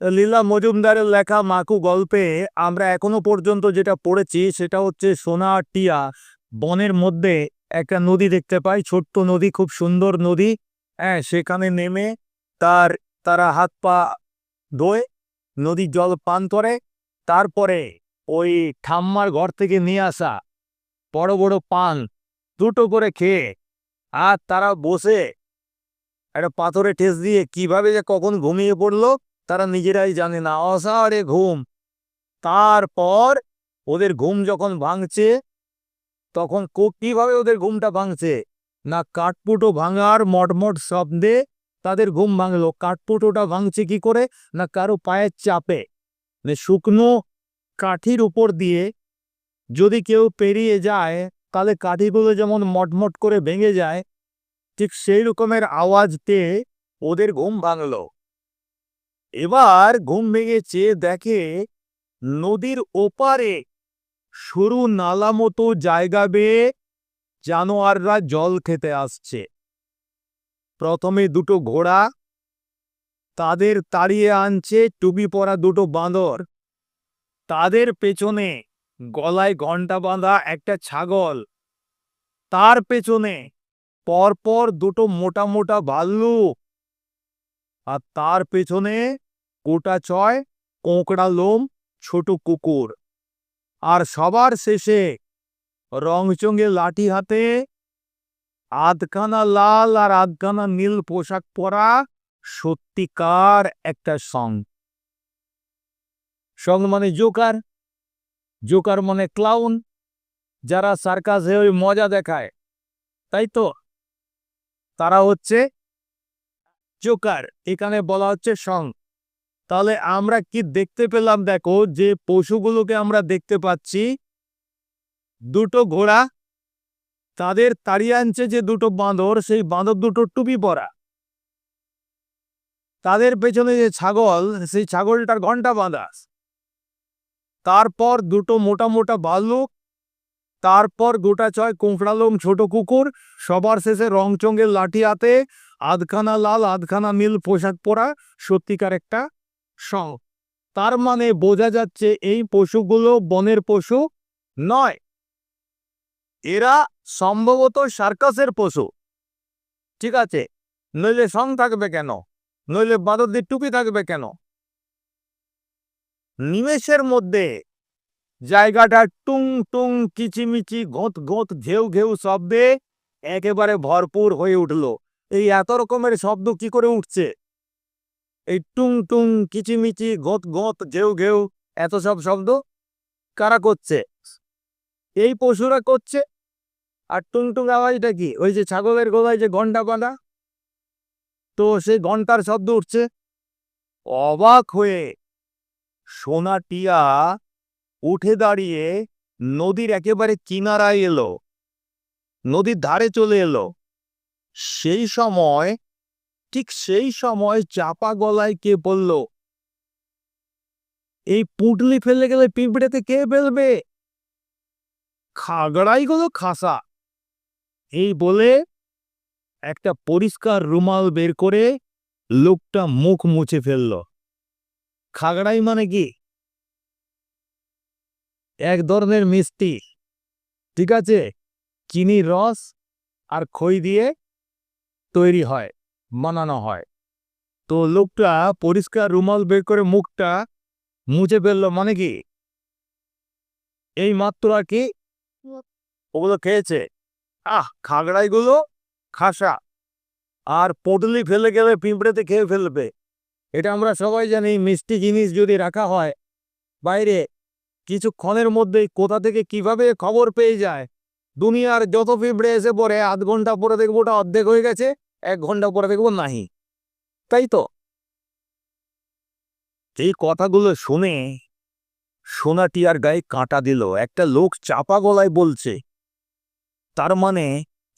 লীলা মজুমদারের লেখা মাকু গল্পে আমরা এখনও পর্যন্ত যেটা পড়েছি সেটা হচ্ছে সোনা টিয়া বনের মধ্যে একটা নদী দেখতে পাই, ছোট্ট নদী, খুব সুন্দর নদী। হ্যাঁ সেখানে নেমে তার, তারা হাত পা ধোয়, নদীর জল পান করে। তারপরে ওই ঠাম্মার ঘর থেকে নিয়ে আসা বড় বড় পান দুটো করে খেয়ে আর তারা বসে একটা পাথরে ঠেস দিয়ে কীভাবে যে কখন ঘুমিয়ে পড়ল তারা নিজেরাই জানে না। অসারে ঘুম। তারপর ওদের ঘুম যখন ভাঙছে, তখন কীভাবে ওদের ঘুমটা ভাঙছে? না কাঠপুটো ভাঙার মটমট শব্দে তাদের ঘুম ভাঙলো। কাঠপুটোটা ভাঙছে কি করে? না কারও পায়ের চাপে। মানে শুকনো কাঠির উপর দিয়ে যদি কেউ পেরিয়ে যায়, তাহলে কাঠিগুলো যেমন মটমট করে ভেঙে যায়, ঠিক সেই রকমের আওয়াজতে ওদের ঘুম ভাঙলো। এবার ঘুম ভেঙে চেয়ে দেখে নদীর ওপারে সরু নালা মতো জায়গা বেয়ে জানোয়াররা জল খেতে আসছে। প্রথমে দুটো ঘোড়া তাদের তাড়িয়ে আনছে, টুপি পরা দুটো বাঁদর। তাদের পেছনে গলায় ঘণ্টা বাঁধা একটা ছাগল। তার পেছনে পরপর দুটো মোটা মোটা ভাল্লুক আর তার পেছনে গোটা চয়, কোঁকড়া লোম, ছোট কুকুর। আর সবার শেষে রংচঙ্গে লাঠি হাতে আধখানা লাল আর আধখানা নীল পোশাক পরা সত্যিকার একটা সং। সং মানে জোকার। জোকার মানে ক্লাউন, যারা সার্কাসে ওই মজা দেখায়। তাই তো? তারা হচ্ছে জোকার এখানে বলা হচ্ছে সং। তাহলে আমরা কি দেখতে পেলাম দেখো যে পশুগুলোকে আমরা দেখতে পাচ্ছি। দুটো ঘোড়া, তাদের তাড়িয়ে আনছে যে দুটো বাঁদর, সেই বাঁদর দুটো টুপি পরা। তাদের পেছনে যে ছাগল, সেই ছাগলটার ঘণ্টা বাঁধা। তারপর দুটো মোটা মোটা ভাল্লুক, তারপর গোটা ছয় কোঁকড়ালোম ছোট কুকুর, সবার শেষে রংচঙ্গের লাঠি হাতে আধখানা লাল, আধখানা নীল পোশাক পরা সত্যিকার একটা সং তার মানে বোঝা যাচ্ছে এই পশুগুলো বনের পশু নয়। এরা সম্ভবত সার্কাসের পশু। ঠিক আছে? নইলে সং থাকবে কেন? নইলে বাদরদের টুপি থাকবে কেন? নিমেষের মধ্যে জায়গাটা টুং টুং, কিচিমিচি, গোঁত গোঁত, ঘেউ ঘেউ শব্দে একেবারে ভরপুর হয়ে উঠল। এই এত রকমের শব্দ কি করে উঠছে? এই টুং টুং, কিচিমিচি, গোঁত গোঁত, ঘেউ ঘেউ, এত সব শব্দ কারা করছে? এই পশুরা করছে? আর টুং টুং আওয়াজটা কি? ওই যে ছাগলের গলায় যে ঘণ্টা বাঁধা? তো সেই ঘণ্টার শব্দ উঠছে? অবাক হয়ে সোনা টিয়া উঠে দাঁড়িয়ে নদীর একেবারে কিনারায় এলো। নদীর ধারে চলে এলো। সেই সময়, ঠিক সেই সময় চাপা গলায় কে বলল, এই পুটলি ফেলে গেলে পিঁপড়েতে কে ফেলবে? খাগড়াই গুলো খাসা। এই বলে একটা পরিষ্কার রুমাল বের করে লোকটা মুখ মুছে ফেলল। খাগড়াই মানে কি? এক ধরনের মিষ্টি। ঠিক আছে, চিনির রস আর খই দিয়ে তৈরি হয়, বানানো হয়। তো লোকটা পরিষ্কার রুমাল বের করে মুখটা মুছে ফেলল মানে কি? এই মাত্র আর কি? ওগুলো খেয়েছে। আহ, খাগড়াইগুলো খাসা। আর পটলি ফেলে গেলে পিঁপড়েতে খেয়ে ফেলবে। এটা আমরা সবাই জানি মিষ্টি জিনিস যদি রাখা হয় বাইরে, কিছুক্ষণের মধ্যেই কোথা থেকে কীভাবে খবর পেয়ে যায়? দুনিয়ার যত পিঁপড়ে এসে পরে আধ ঘণ্টা পরে দেখব ওটা অর্ধেক হয়ে গেছে, এক ঘণ্টা পরে দেখব নাহি। তাই তো? এই কথাগুলো শুনে সোনাটি আর গায়ে কাঁটা দিল, একটা লোক চাপা গলায় বলছে, তার মানে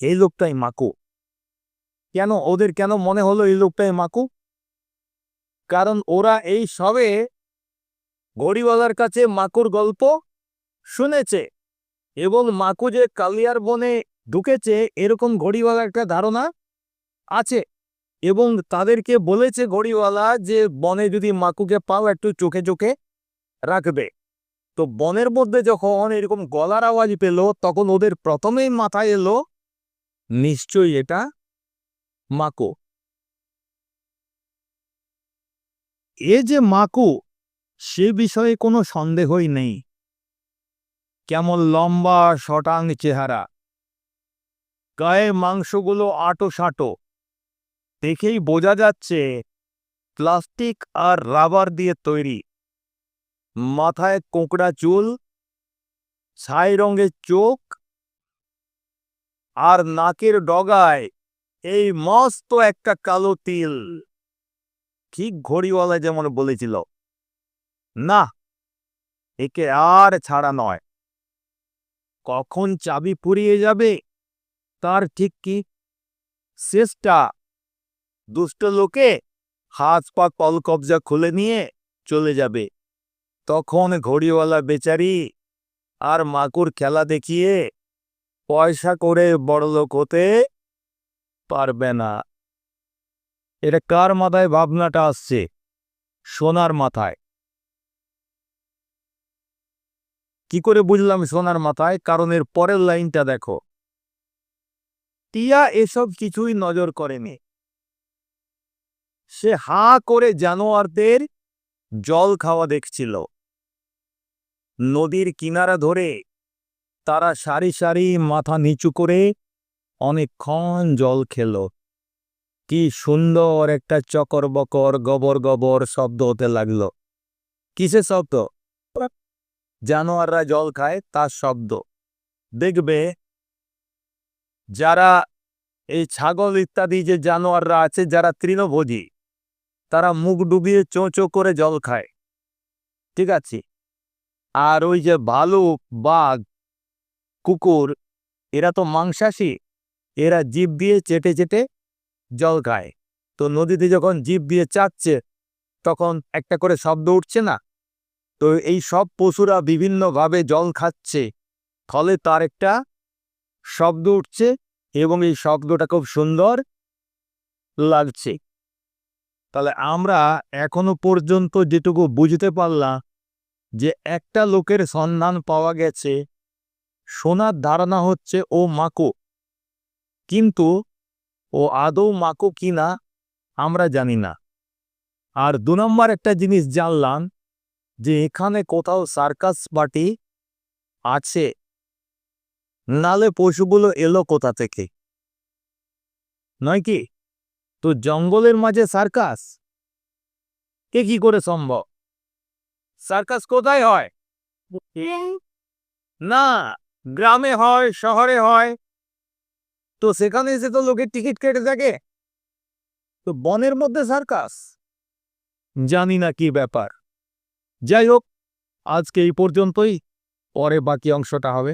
এই লোকটাই মাকু। কেন? ওদের কেন মনে হলো এই লোকটাই মাকু? কারণ ওরা এই সবে ঘড়িওয়ালার কাছে মাকুর গল্প শুনেছে। এবং মাকু যে কালিয়ার বনে ঢুকেছে, এরকম ঘড়িওয়ালা একটা ধারণা আছে এবং তাদেরকে বলেছে ঘড়িওয়ালা যে বনে যদি মাকুকে পাও, একটু চোখে চোখে রাখবে। তো বনের মধ্যে যখন এরকম গলার আওয়াজ পেল, তখন ওদের প্রথমেই মাথায় এলো, নিশ্চয়ই এটা মাকু। এ যে মাকু, সে বিষয়ে কোনো সন্দেহই নেই। কেমন লম্বা, শটাং চেহারা। গায়ে মাংসগুলো আটো সাঁটো দেখেই বোঝা যাচ্ছে, প্লাস্টিক আর রাবার দিয়ে তৈরি। মাথায় কোঁকড়া চুল, ছাই রঙের চোখ, আর নাকের ডগায় এই মস্ত একটা কালো তিল। ঠিক ঘড়িওয়ালা যেমন বলেছিল। না, একে আর ছাড়া নয়। কখন চাবি পুড়িয়ে যাবে? তার ঠিক কি? শেষটা। দুষ্ট লোকে হাত পা কল কবজা খুলে নিয়ে চলে যাবে। তখন ঘড়িওয়ালা বেচারি আর মাকুর খেলা দেখিয়ে পয়সা করে বড়লোক হতে পারবে না। এটা কার মাথায়? ভাবনাটা আসছে। সোনার মাথায়। কি করে বুঝলাম সোনার মাথায়? কারণের পরের লাইনটা দেখো। টিয়া এসব কিছুই নজর করেনি। সে হা করে জানোয়ারদের জল খাওয়া দেখছিল। নদীর কিনারা ধরে তারা সারি সারি মাথা নিচু করে অনেকক্ষণ জল খেল। কি সুন্দর একটা চকর বকর গবর গবর শব্দ হতে লাগল। কিসে শব্দ? জানোয়াররা জল খায়, তার শব্দ। দেখবে, যারা এই ছাগল ইত্যাদি যে জানোয়াররা আছে, যারা তৃণভোজী, তারা মুখ ডুবিয়ে চোঁ চোঁ করে জল খায়। ঠিক আছে? আর ওই যে ভালুক বাঘ, কুকুর, এরা তো মাংসাশী, এরা জিভ দিয়ে চেটে চেটে জল খায়। তো নদীতে যখন জিভ দিয়ে চাচ্ছে, তখন একটা করে শব্দ উঠছে না? তো এই সব পশুরা বিভিন্নভাবে জল খাচ্ছে। ফলে তার একটা শব্দ উঠছে এবং এই শব্দটা খুব সুন্দর লাগছে। তাহলে আমরা এখনও পর্যন্ত যেটুকু বুঝতে পারলাম যে একটা লোকের সন্ধান পাওয়া গেছে, সোনার ধারণা হচ্ছে ও মাকো। কিন্তু ও আদৌ মাকো কিনা আমরা জানি না। আর দু নম্বর একটা জিনিস জানলাম যে এখানে কোথাও সার্কাস পার্টি আছে, নালে পশুগুলো এলো কোথা থেকে? নয় কি? তো জঙ্গলের মাঝে সার্কাস? কে কি করে সম্ভব? সার্কাস কোথায় হয়? না, গ্রামে হয়, শহরে হয়। তো সেখানে এসে তো লোকের টিকিট কেটে থাকে। তো বনের মধ্যে সার্কাস? জানি না কি ব্যাপার। যাই হোক আজকে এই পর্যন্তই পরে বাকি অংশটা হবে।